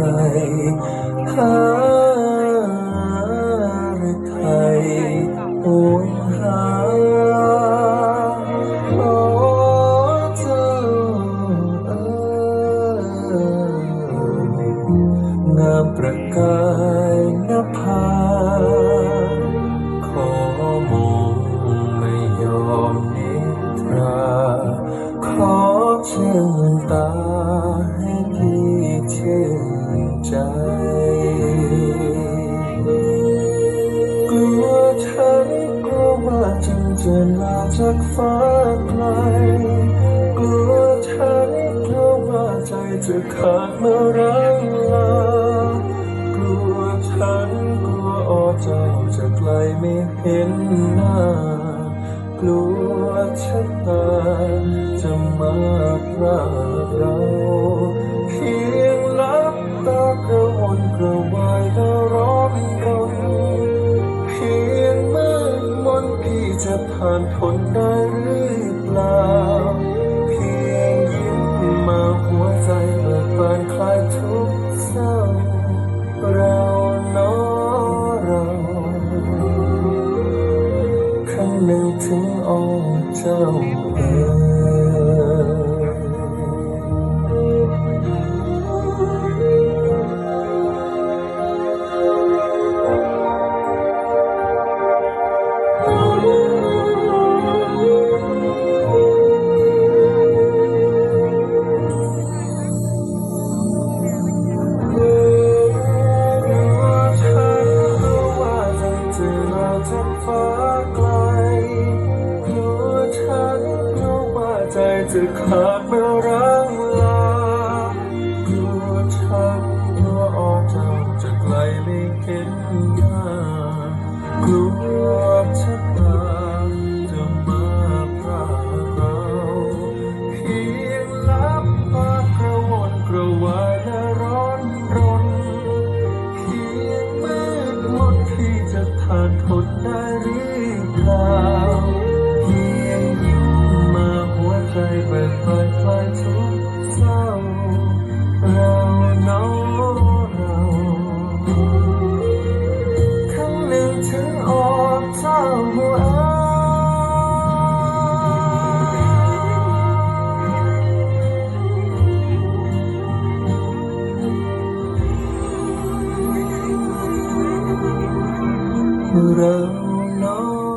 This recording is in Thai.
หาหรือไทยหวนหา โอ้เจ้าเอ๋ย งามประกายนภา ว่าฉันจะลาจากฟ้าไกลกลัวฉันกลัวว่าใจจะขาดเมื่อไรลากลัวฉันกลัวออเจ้าจะไกลไม่เห็นหน้ากลัวชะตาจะมาพรากเราเพียงลับตากระวนกระวาย จะผ่านพ้นได้หรือเปล่า เพียงยิ้มมาหัวใจเบิกบานคลายทุกเศร้า เราเนอเราครั้งหนึ่งถึงองค์เจ้าเอ๋ย ใเ